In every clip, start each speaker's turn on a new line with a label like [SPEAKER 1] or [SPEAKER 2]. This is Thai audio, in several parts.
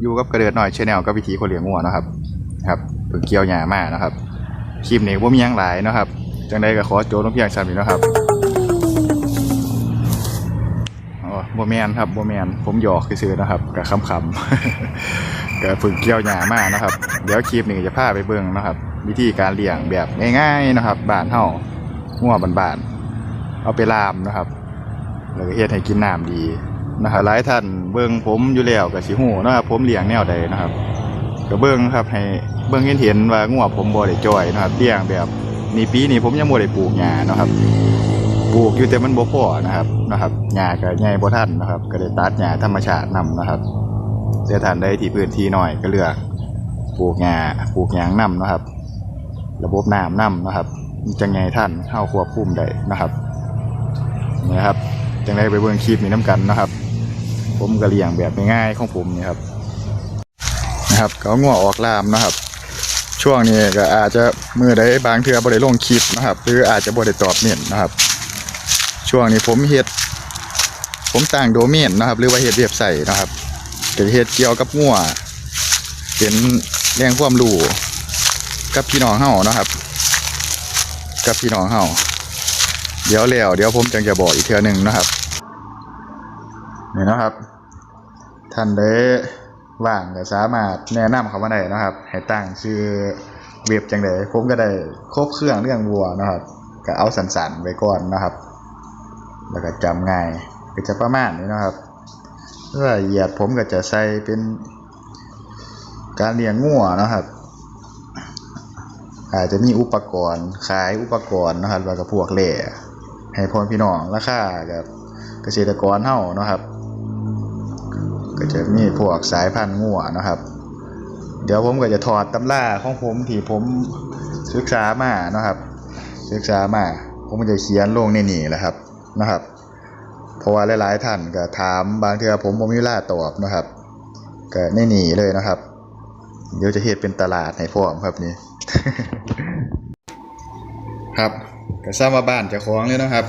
[SPEAKER 1] อยู่กับกระเดือดหน่อยชแนลกับวิธีคนเลี้ยงงัวนะครับครับเพิ่งเกี่ยวหญ้ามาเนะครับคลิปนี้ว่ามียังหลายนะครับ จังใดก็ขอโจลงเพียงซ้ำนี้เนะครับอ๋อบ่แมนครับบแมนผมหยอกซื่อนะครับก็ขำๆก็ฝึกเกี่ยวหญ้ามานะครับ เดี๋ยวคลิปนี้จะพาไปเบิ่งนะครับ วิธีการเลี้ยงแบบง่ายๆนะครับบานเฮางัวบานๆเอาไปลามนะครับแล้วก็เฮ็ดให้กินน้ำดี นะครับหลายท่านเบิ่งผมอยู่แล้วก็สิฮู้นะครับผมเลี้ยงแนวใดนะครับก็เบิ่งครับให้เบิ่งเห็นเห็นว่างัวผมบ่ได้จ้อยนะครับเลี้ยงแบบนี่ปีนี้ผมยังบ่ได้ปลูกหญ้าเนาะครับปลูกอยู่แต่มันบ่พอนะครับนะครับหญ้าก็ใหญ่บ่ทันนะครับ ก็ได้ตัดหญ้าธรรมชาตินํนะครับแต่ท่านใดที่พื้นที่น้อยก็เลือกปลูกหญ้าปลูกหยางนํนะครับ ระบบน้ำนํนะครับจังไงท่านเฮาควบคุมได้นะครับนะครับจังไดไปเบิ่งคลิปนี้นํกันนะครับ ผมก็เลี้ยงแบบง่ายๆของผมนี่ครับนะครับก็เอางัวออกลามนะครับ ช่วงนี้ก็อาจจะมือใดบางเทือบ่ได้ลงคลิปนะครับ หรืออาจจะบ่ได้ตอบเน้นนะครับ ช่วงนี้ผมเฮ็ด ผมตั้งโดเมนนะครับ หรือว่าเฮ็ดเว็บไซต์นะครับก็จะเฮ็ดเกี่ยวกับงัวเป็นแรงความรู้กับพี่น้องเฮานะครับ กับพี่น้องเฮาเดี๋ยวแล้วเดี๋ยวผมจังจะบอกอีกเทื่อหนึ่งนะครับนี่นะครับ ท่านได้ว่างก็สามารถแนะนำเขามาได้นะครับ ให้ตั้งชื่อเว็บจังไดผมก็ได้ครบเครื่องเรื่องวัวนะครับก็เอาสันๆไว้ก่อนนะครับ แล้วก็จำง่ายก็จะประมาณนี้นะครับรายละเอียดผมก็จะใส่เป็นการเลี้ยงงัวนะครับ อาจจะมีอุปกรณ์ขายอุปกรณ์นะครับแล้วก็พวกเหล่ให้พ่อพี่น้องราคากับเกษตรกรเฮานะครับ ก็จะมีพวกสายพันธุ์งัวนะครับ เดี๋ยวผมก็จะถอดตำราของผมที่ผมศึกษามานะครับ ศึกษามาผมก็จะเขียนลงในนี่แหละครับนะครับ เพราะว่าหลายๆท่านก็ถามบางเทื่อผมบ่มีเวลาตอบนะครับก็ในนี่เลยนะครับ เดี๋ยวจะเฮ็ดเป็นตลาดให้พร้อมครับนี่ครับก็สร้างมาบ้านเจ้าของเลยนะครับ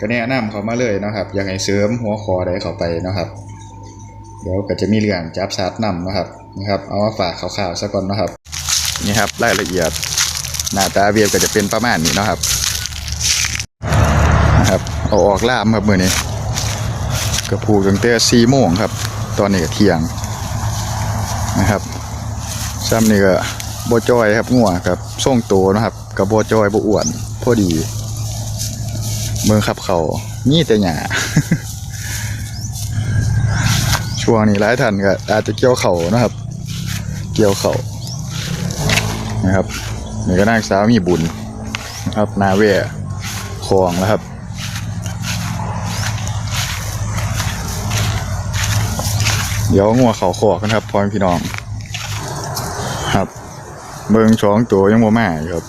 [SPEAKER 1] ก็แนะนำเขามาเลยนะครับ อยากให้เสริมหัวคอได้เข้าไปนะครับ เดี๋ยวก็จะมีเรื่องจับซัดนำนะครับนะครับ เอามาฝากข่าวๆซะก่อนนะครับ นี่ครับรายละเอียดหน้าตาเวียบก็จะเป็นประมาณนี้นะครับนะครับเอาออกล่ามครับมือนี้ก็ผูกตั้งแต่สี่โมงครับ ตอนนี้ก็เที่ยงนะครับซ้ำนี่ก็โบจอยครับงัวครับส่งโตนะครับกับโบจอยโบอ้วนพอดี เมืองขับเขามีแต่หยา ช่วงนี้หลายท่านก็อาจจะเกี่ยวเข่านะครับ เกี่ยวเข่านะครับนี่ก็นางสาวมีบุญนะครับ นาเวคลองแล้วครับเดี๋ยวงัวเขาขอกนะครับพ่อมพี่น้อง ครับ เบิ้งช้องตัวยังบ่มาอยู่ครับ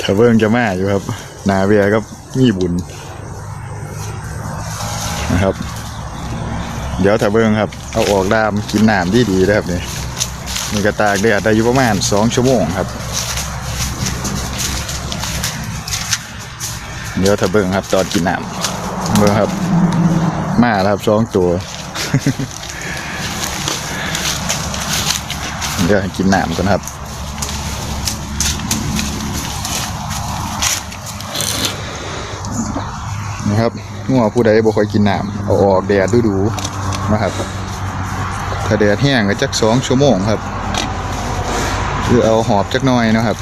[SPEAKER 1] ถ้าเบิ้งจะมาอยู่ครับ นาเวียก็มีบุญนะครับ เดี๋ยวถ้าเบิ้งครับ เอาออกดามกินน้ำดีดีๆนะครับนี่นี่กระตากแดดได้อยู่ประมาณสองชั่วโมงครับ เดี๋ยวถ้าเบิ้งครับตอนกินน้ำเบิ้งครับ มาแล้วครับสองตัว เดี๋ยวให้กินน้ำก่อนครับนะครับงัวผู้ใดบ่ค่อยกินน้ำเอาออกแดดดูๆ นะครับถ้าแดดแห้งก็จักสองชั่วโมงครับ คือเอาหอบจักหน่อยนะครับ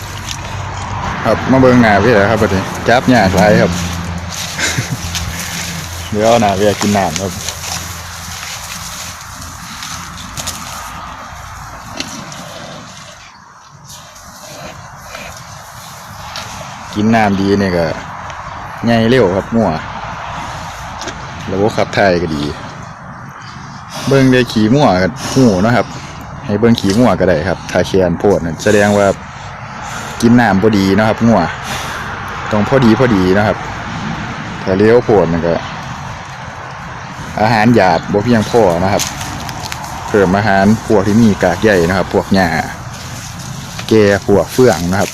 [SPEAKER 1] ครับมาเบิ่งหน้าพี่แล้วครับบัดนี้จับยากหลายครับ เดี๋ยวเอาหน้าพี่กินน้ำครับกินน้ำดีเนี่ยก็ใหญ่เร็วครับมั่ว ระบบขับถ่ายก็ดี เบิ้งได้ขี่มั่วกับหูนะครับ ให้เบิ้งขี่มั่วก็ได้ครับถ้าแคนโพดนั่นแสดงว่ากินน้ำพอดีนะครับมั่วต้องพอดีพอดีนะครับถ้าเลี้ยวโพดนั่นก็อาหารหยาบบ่เพียงพอนะครับ เพิ่มอาหารพวกที่มีกากใหญ่นะครับ พวกหญ้าแก่พวกเฟื่องนะครับ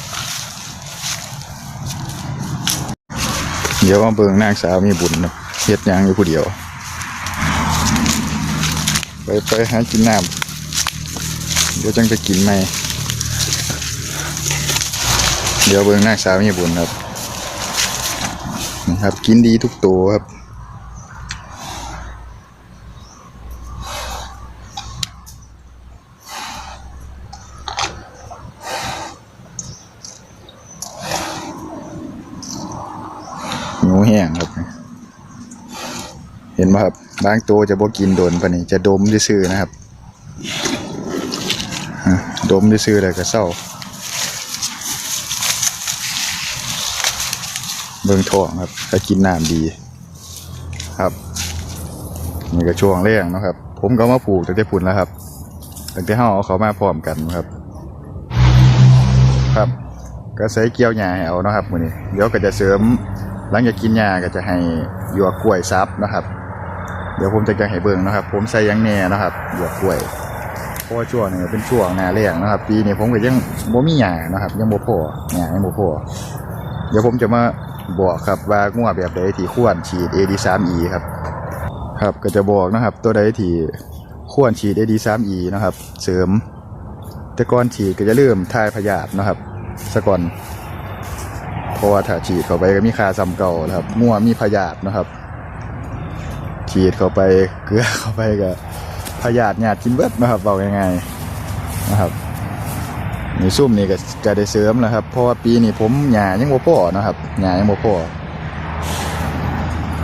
[SPEAKER 1] เดี๋ยวมาเบิ่งนางสาวมีบุญเฮ็ดยังอยู่ผู้เดียว ไปไปหากินน้ำเดี๋ยวจังไปกินไหมเดี๋ยวเบิ่งนาสาวมีบุญครับนี่ครับ กินดีทุกตัวครับหนูแห้งครับ นไหมครับบางตัวจะบ่กินโดนปะนี่จะดมซื่อนะครับอะดมซื่อๆแล้วก็เศร้าเบิ่งท้องครับก็กินน้ำดี ครับนี่ก็ช่วงแรกเนะครับ ผมก็มาปลูกตั้งแต่พุ่นแล้วครับตั้งแต่เฮาเอาเขามาพร้อมกันครับ ครับก็ใส่เกี่ยวหญ้าให้เอานะครับมือนี้เดี๋ยวก็จะเสริมหลังจากกินหญ้าก็จะให้หยวกกล้วยซับนะครับ เดี๋ยวผมจะแกงให้เบิ่งนะครับ ผมใส่ยังแหน่นะครับหยวกกล้วยเพราะว่าช่วงนี้เป็นช่วงหน้าแล้งนะครับ ปีนี้ผมก็ยังบ่มีหญ้านะครับ ยังบ่พอหญ้ายังบ่พอเดี๋ยวผมจะมาบอกครับว่างัวแบบใดที่ควรฉีด AD3E ครับ ครับก็จะบอกนะครับ ตัวใดที่ควรฉีด AD3E นะครับ เสริมแต่ก่อนฉีดก็จะเริ่มทายพยาธินะครับซะก่อนเพราะว่าถ้าฉีดเข้าไปก็มีค่าซ้ำเก่านะครับมั่วมีพยาธินะครับ ฉีดเข้าไปเกลือเข้าไปก็พยาธิหยาดกินเบิดนะครับบอกง่ายๆนะครับนี่ซุ่มนี่ก็จะได้เสริมนะครับเพราะว่าปีนี้ผมหญ้ายังบ่พอนะครับหญ้ายังบ่พอ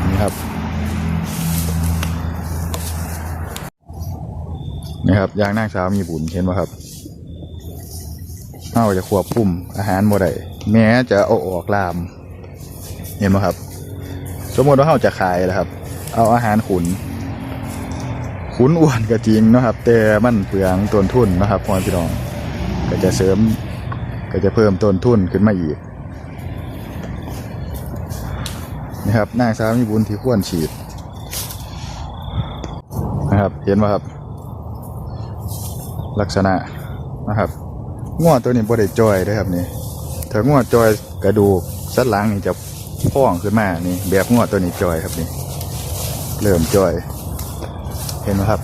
[SPEAKER 1] นี่ครับนี่ครับยางนางสาวมีบุญเห็นไหมครับเฮาจะควบคุมอาหารบ่ได้แม้จะเอาออกลาม เห็นไหมครับ สมมติว่าเฮาจะขายนะครับ เอาอาหารขุน ขุนอ้วนก็จริงนะครับ แต่มันเปลืองต้นทุนนะครับพ่อพี่น้อง ก็จะเสริม ก็จะเพิ่มต้นทุนขึ้นมาอีกนะครับนางสาวมีบุญที่ควรฉีดนะครับ เห็นไหมครับ ลักษณะนะครับง้อตัวนี้บ่ได้จอยเด้อครับนี่ถ้าง้อจอยกระดูกสันหลังนี่จะพ่องขึ้นมานี่แบบง้อตัวนี้จอยครับนี่ เริ่มจอย เห็นไหมครับ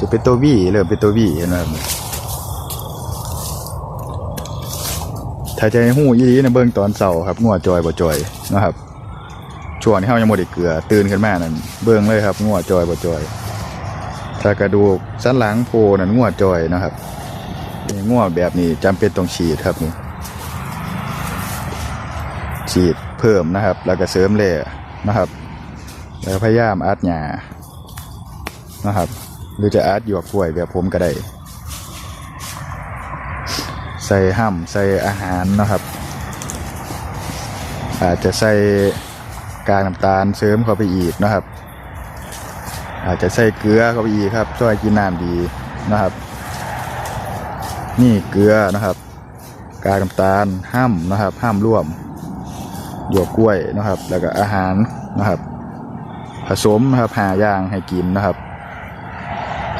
[SPEAKER 1] จะเป็นตัววี่เริ่มเป็นตัววี่เห็นไหมครับถ้าใจหู้ยี่ดีนะเบื้องตอนเสาร์ครับง้อจอยบ่จอยนะครับช่วงที่เฮายังบ่ได้เกลือ ตื่นขึ้นมานั่นเบื้องเลยครับง้อจอยบ่จอยถ้ากระดูกสันหลังโผล่นั่นง้อจอยนะครับมีง่วแบบนี้จำเป็นต้องฉีดครับนี่ฉีดเพิ่มนะครับ แล้วก็เสริมเล่นะครับ แล้วพยายามอัดหญ้านะครับ หรือจะอัดหยวกกล้วยแบบผมก็ได้ ใส่ห้ำใส่อาหารนะครับ อาจจะใส่กากน้ำตาลเสริมเข้าไปอีกนะครับ อาจจะใส่เกลือเข้าไปอีกครับช่วยกินน้ำดีนะครับ นี่เกลือนะครับ กากน้ำตาลห้ามนะครับ ห้ามร่วมหยวกกล้วยนะครับ แล้วก็อาหารนะครับ ผสมนะครับหาอย่างให้กินนะครับ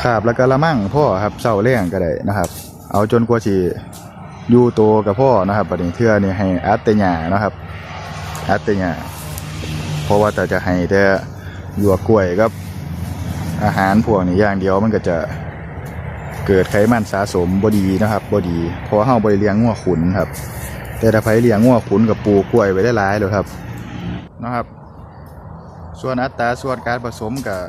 [SPEAKER 1] ขาบแล้วก็ละมั่งพ่อครับเศร้าแรงก็ได้นะครับ เอาจนกว่าที่อยู่โตกับพ่อนะครับบัดนี้เทื่อนี่ให้อัดแต่หญ้านะครับอัดแต่หญ้าเพราะว่าแต่จะให้แต่หยวกกล้วยกับอาหารพวกนี้อย่างเดียวมันก็จะเกิดไขมันสะสมบดีนะครับบดีเพราะว่าเฮาบริเลี้ยงงัวขุนครับ แต่ถ้าไผเลี้ยงงัวขุนกับปูกกล้วยไว้ได้หลายเลยครับนะครับ ส่วนอัตราส่วนการผสมกับ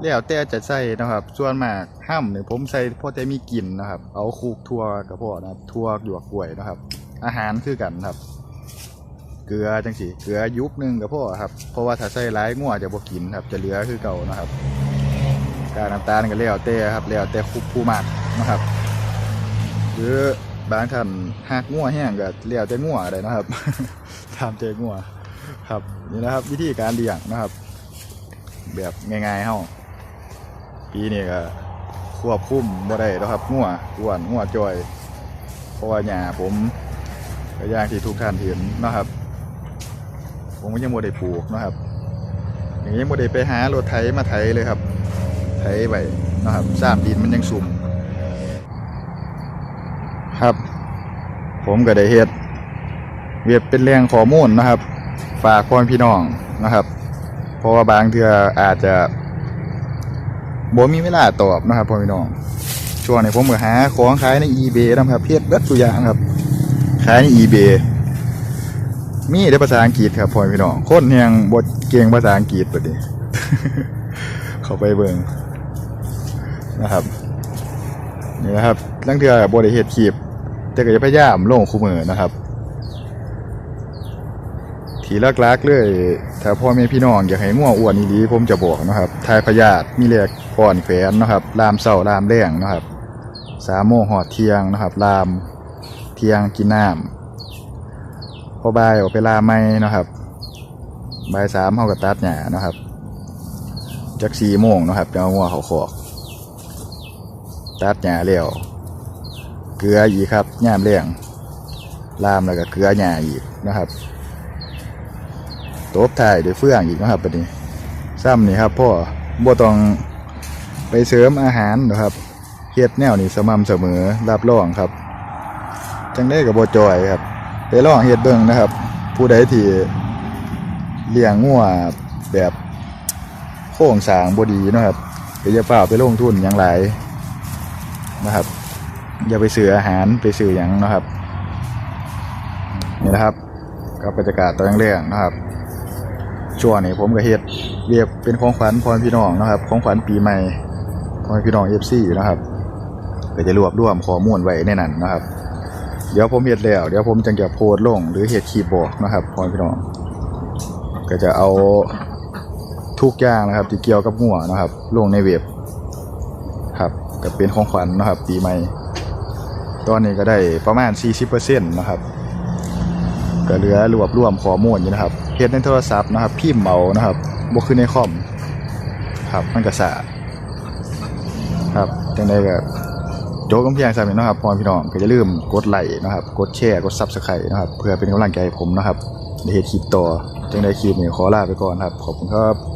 [SPEAKER 1] แล้วแต่จะใส่นะครับ ส่วนมากห้ามเนี่ยผมใส่พอแต่มีกลิ่นนะครับ เอาคูกทั่วกับพ่อนะครับทั่วหยวกกล้วยนะครับ อาหารคือกันครับ เกลือจังสิเกลือยุบหนึ่งกับพ่อครับ เพราะว่าถ้าใส่หลายงัวจะบ่กินครับ จะเหลือคือเก่านะครับ การน้ำตาลก็แล้วแต่ครับแล้วแต่คุผู้มากนะครับ หรือบางท่านหักงัวแห้งก็แล้วแต่งัวเลยนะครับ ตามใจงัว ครับนี่นะครับวิธีการเลี้ยงนะครับ แบบง่ายๆเฮาปีนี้ก็ควบคุมบ่ได้แล้วครับงัวอ้วนงัวจอยเพราะว่าหญ้าผมก็ย่างที่ทุกท่านเห็นนะครับ ผมก็ยังบ่ได้ปลูกนะครับ อย่างยังบ่ได้ไปหารถไถมาไถเลยครับ ไถไปนะครับสร้างดินมันยังสุ่มครับ ผมก็ได้เฮ็ดเวียดเป็นแรงข้อมูลนะครับ ฝากพ่อพี่น้องนะครับ เพราะว่าบางเทื่ออาจจะบ่มีเวลาตอบนะครับพ่อพี่น้อง ช่วงนี้ผมก็หาของขายใน eBay นะครับเพียรเบิดตัวอย่างครับ ขายใน eBay มีแต่ภาษาอังกฤษครับพ่อพี่น้องคนยังบ่เก่งภาษาอังกฤษปะดิเข้าไปเบิ่งนะครับนี่นะครับลังเทื่อบ่ได้เฮ็ดคลิปแต่ก็จะพยายามลงคู่มือนะครับ ทีลักๆเลยถ้าพ่อแม่พี่น้องอยากให้ง่วอ้วนอีหลีผมจะบอกนะครับทายพยาธิมีแหลกอ่อนแขวนนะครับ ลามเศร้าลามแรงนะครับสามโมงหอดเทียงนะครับ ลามเทียงกินน้ำพอบายออกไปลามไม่นะครับบายสามเข้าก็ตัดหญ้านะครับจากสี่โมงนะครับจะเอางัวเขาขอกตัดหญ้าแล้วเกลืออีกครับย่ามแรงลามแล้วก็เกลือหญ้าอีกนะครับ ตบถ่ายด้วยเฟื่องอีกนะครับบัดนี้ซ้ำนี่ครับพ่อบ่ต้องไปเสริมอาหารนะครับเฮ็ดแนวนี้สม่ำเสมอรับรองครับ จังได้กับโบจอยครับ ไปลองเฮ็ดเบิ่งนะครับ ผู้ใดที่เลี้ยงงัวแบบโครงสางบ่ดีนะครับก็อย่าเฝ้าไปลงทุนหยังหลายนะครับ อย่าไปซื้ออาหารไปซื้อหยังนะครับนี่นะครับกับบรรยากาศตอนแรกๆนะครับ ช่วงนี้ผมก็เฮ็ดเรียบเป็นของขวัญพรพี่น้องนะครับ ของขวัญปีใหม่พ่อพี่น้องเอฟซีนะครับก็จะรวบรวมข้อมูลไว้ในนั้นนะครับ เดี๋ยวผมเฮ็ดแล้ว เดี๋ยวผมจังจะโพสต์ลง หรือเฮ็ดคลิปบอกนะครับพ่อพี่น้อง ก็จะเอาทุกอย่างนะครับที่เกี่ยวกับหัวนะครับ ลงในเว็บครับก็เป็นของขวัญนะครับ ปีใหม่ ตอนนี้ก็ได้ประมาณ 40%นะครับ ก็เหลือรวบรวมข้อมูลอยู่นะครับเฮ็ดในโทรศัพท์นะครับ พิมพ์เมานะครับบุกขึ้นในคอมครับมันก็สะครับจังได้ก็โจกกำเพียงสามนี้นะครับพอพี่น้องก็อย่าลืมกดไลค์นะครับ กดแชร์กดซับสไครต์นะครับ เพื่อเป็นกำลังใจให้ผมนะครับในเหตุคลิปต่อจังได้คลิปนี้ขอลาไปก่อนครับ ขอบคุณครับ